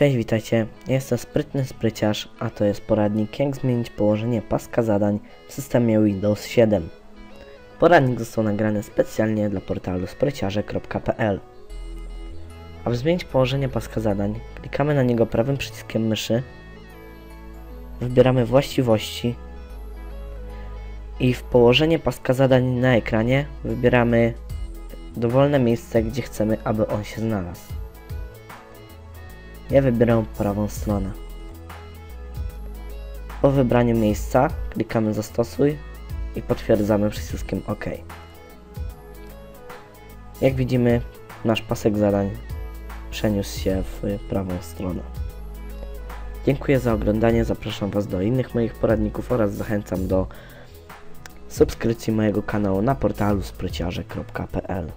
Cześć, witajcie. Jestem sprytny spryciarz, a to jest poradnik jak zmienić położenie paska zadań w systemie Windows 7. Poradnik został nagrany specjalnie dla portalu spryciarze.pl Aby zmienić położenie paska zadań, klikamy na niego prawym przyciskiem myszy, wybieramy właściwości i w położenie paska zadań na ekranie wybieramy dowolne miejsce, gdzie chcemy, aby on się znalazł. Ja wybieram prawą stronę. Po wybraniu miejsca klikamy zastosuj i potwierdzamy przyciskiem OK. Jak widzimy, nasz pasek zadań przeniósł się w prawą stronę. Dziękuję za oglądanie, zapraszam Was do innych moich poradników oraz zachęcam do subskrypcji mojego kanału na portalu spryciarze.pl